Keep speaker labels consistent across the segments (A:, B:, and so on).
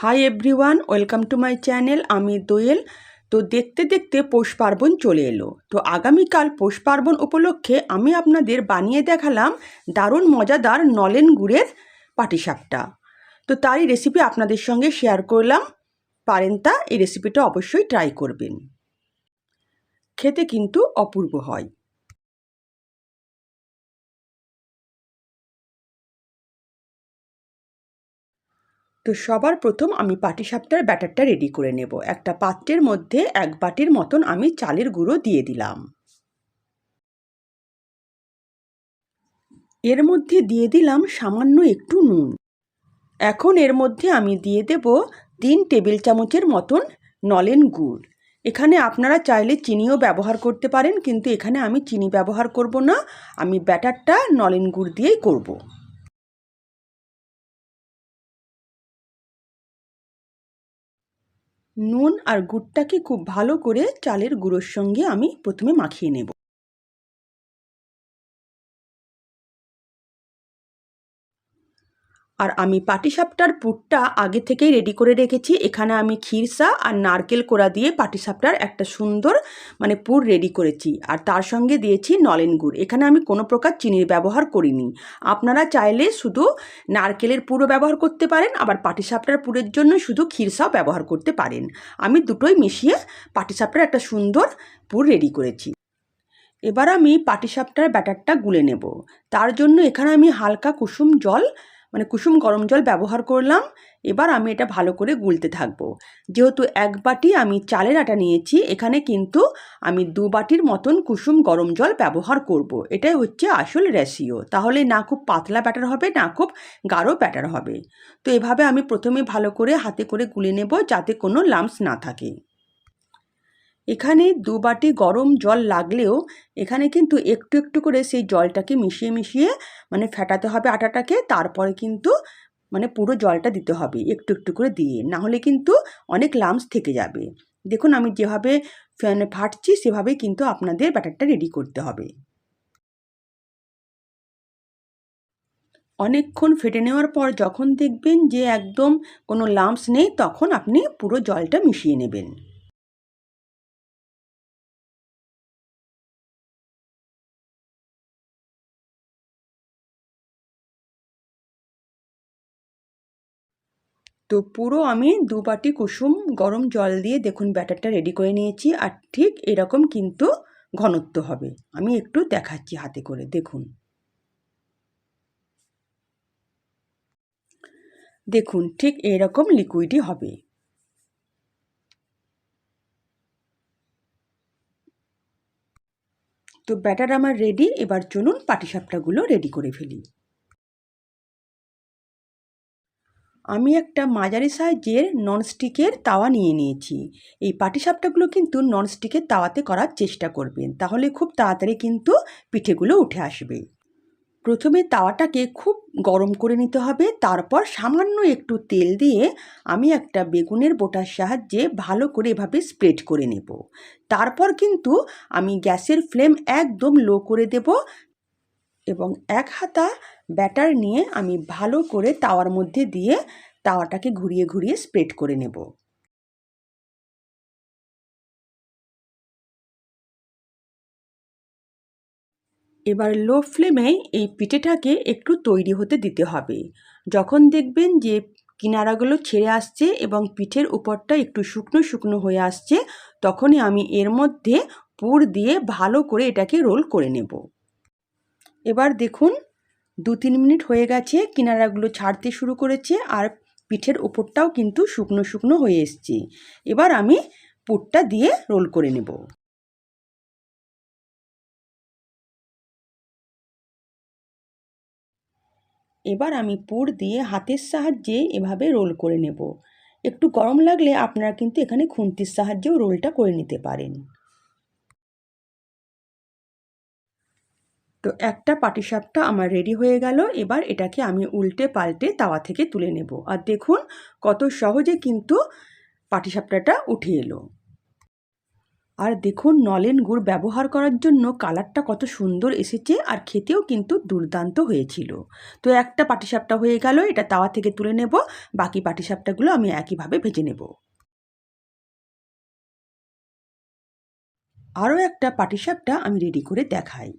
A: Hi everyone welcome to my channel আমি দোয়েল। তো দেখতে দেখতে পৌষ পার্বণ চলে এলো। তো আগামীকাল পৌষ পার্বণ উপলক্ষে আমি আপনাদের বানিয়ে দেখালাম দারুণ মজাদার নলেন গুড়ের পাটিসাপটা। তো তারই রেসিপি আপনাদের সঙ্গে শেয়ার করলাম। পারেন তা, এই রেসিপিটা অবশ্যই ট্রাই করবেন। খেতে কিন্তু অপূর্ব হয়। তো সবার প্রথম আমি পাটিসাপটার ব্যাটারটা রেডি করে নেব। একটা পাত্রের মধ্যে এক বাটির মতন আমি চালের গুঁড়ো দিয়ে দিলাম। এর মধ্যে দিয়ে দিলাম সামান্য একটু নুন। এখন এর মধ্যে আমি দিয়ে দেব তিন টেবিল চামচের মতন নলেন গুড়। এখানে আপনারা চাইলে চিনিও ব্যবহার করতে পারেন, কিন্তু এখানে আমি চিনি ব্যবহার করব না। আমি ব্যাটারটা নলেন গুড় দিয়েই করব। নুন আর গুড়টাকে খুব ভালো করে চালের গুঁড়োর সঙ্গে আমি প্রথমে মাখিয়ে নেব। আর আমি পাটিসাপটার পুরটা আগে থেকেই রেডি করে রেখেছি। এখানে আমি ক্ষীরসা আর নারকেল কোড়া দিয়ে পাটিসাপটার একটা সুন্দর মানে পুর রেডি করেছি। আর তার সঙ্গে দিয়েছি নলেন গুড়। এখানে আমি কোনো প্রকার চিনির ব্যবহার করিনি। আপনারা চাইলে শুধু নারকেলের পুরও ব্যবহার করতে পারেন, আবার পাটিসাপটার পুরের জন্য শুধু ক্ষীরসাও ব্যবহার করতে পারেন। আমি দুটোই মিশিয়ে পাটিসাপটার একটা সুন্দর পুর রেডি করেছি। এবার আমি পাটিসাপটার ব্যাটারটা গুলে নেব। তার জন্য এখানে আমি হালকা কুসুম জল মানে কুসুম গরম জল ব্যবহার করলাম। এবার আমি এটা ভালো করে গুলতে থাকব। যেহেতু এক বাটি আমি চালের আটা নিয়েছি, এখানে কিন্তু আমি দু বাটির মতন কুসুম গরম জল ব্যবহার করব। এটাই হচ্ছে আসল রেশিও তাহলে না খুব পাতলা ব্যাটার হবে, না খুব গাঢ় ব্যাটার হবে। তো এভাবে আমি প্রথমে ভালো করে হাতে করে গুলে নেব যাতে কোনো লাম্পস না থাকে। এখানে দু বাটি গরম জল লাগলেও এখানে কিন্তু একটু একটু করে সেই জলটাকে মিশিয়ে মিশিয়ে মানে ফেটাতে হবে আটাটাকে, তারপরে কিন্তু মানে পুরো জলটা দিতে হবে একটু একটু করে দিয়ে। না হলে কিন্তু অনেক লামস থেকে যাবে। দেখুন আমি যেভাবে ফ্যানে ফাটছি সেভাবেই কিন্তু আপনাদের ব্যাটারটা রেডি করতে হবে। অনেকক্ষণ ফেটে নেওয়ার পর যখন দেখবেন যে একদম কোনো লাম্পস নেই, তখন আপনি পুরো জলটা মিশিয়ে নেবেন। তো পুরো আমি দু বাটি কুসুম গরম জল দিয়ে দেখুন ব্যাটারটা রেডি করে নিয়েছি আর ঠিক এরকম কিন্তু ঘনত্ব হবে। আমি একটু দেখাচ্ছি হাতে করে, দেখুন। দেখুন ঠিক এরকম লিকুইডই হবে। তো ব্যাটার আমার রেডি এবার চলুন পাটিসাপটাগুলো রেডি করে ফেলি। আমি একটা মাঝারি সাইজের ননস্টিকের তাওয়া নিয়ে নিয়েছি। এই পাটিসাপটাগুলো কিন্তু ননস্টিকের তাওয়াতে করার চেষ্টা করবেন। তাহলে খুব তাড়াতাড়ি কিন্তু পিঠেগুলো উঠে আসবে। প্রথমে তাওয়াটাকে খুব গরম করে নিতে হবে। তারপর সামান্য একটু তেল দিয়ে আমি একটা বেগুনের বোটার সাহায্যে ভালো করে এভাবে স্প্রেড করে নেব। তারপর কিন্তু আমি গ্যাসের ফ্লেম একদম লো করে দেব। এবং এক হাতা ব্যাটার নিয়ে আমি ভালো করে তাওয়ার মধ্যে দিয়ে তাওয়াটাকে ঘুরিয়ে ঘুরিয়ে স্প্রেড করে নেব। এবার লো ফ্লেমে এই পিঠেটাকে একটু তৈরি হতে দিতে হবে। যখন দেখবেন যে কিনারাগুলো ছেড়ে আসছে এবং পিঠের উপরটা একটু শুকনো শুকনো হয়ে আসছে, তখনই আমি এর মধ্যে পুর দিয়ে ভালো করে এটাকে রোল করে নেব। এবার দেখুন, দু তিন মিনিট হয়ে গেছে, কিনারাগুলো ছাড়তে শুরু করেছে আর পিঠের ওপরটাও কিন্তু শুকনো শুকনো হয়ে এসছে। এবার আমি পুরটা দিয়ে রোল করে নেব। এবার আমি পুর দিয়ে হাতের সাহায্যে এভাবে রোল করে নেব। একটু গরম লাগলে আপনারা কিন্তু এখানে খুন্তির সাহায্যেও রোলটা করে নিতে পারেন। তো একটা পাটিসাপটা আমার রেডি হয়ে গেল। এবার এটাকে আমি উল্টে পাল্টে তাওয়া থেকে তুলে নেব। আর দেখুন কত সহজে কিন্তু পাটিসাপটাটা উঠে এলো। আর দেখুন নলেন গুড় ব্যবহার করার জন্য কালারটা কত সুন্দর এসেছে আর খেতেও কিন্তু দুর্দান্ত হয়েছিল। তো একটা পাটিসাপটা হয়ে গেল, এটা তাওয়া থেকে তুলে নেব। বাকি পাটিসাপটাগুলো আমি একইভাবে ভেজে নেব। আরও একটা পাটিসাপটা আমি রেডি করে দেখাই।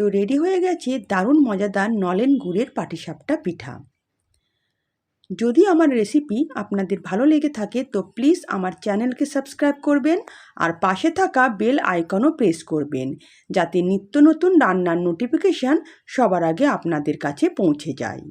A: তো রেডি হয়ে গেছে দারুণ মজাদার নলেন গুড়ের পাটিসাপটা পিঠা। যদি আমার রেসিপি আপনাদের ভালো লেগে থাকে তো প্লিজ আমার চ্যানেলকে সাবস্ক্রাইব করবেন আর পাশে থাকা বেল আইকনও প্রেস করবেন যাতে নিত্য নতুন রান্নার নোটিফিকেশান সবার আগে আপনাদের কাছে পৌঁছে যায়।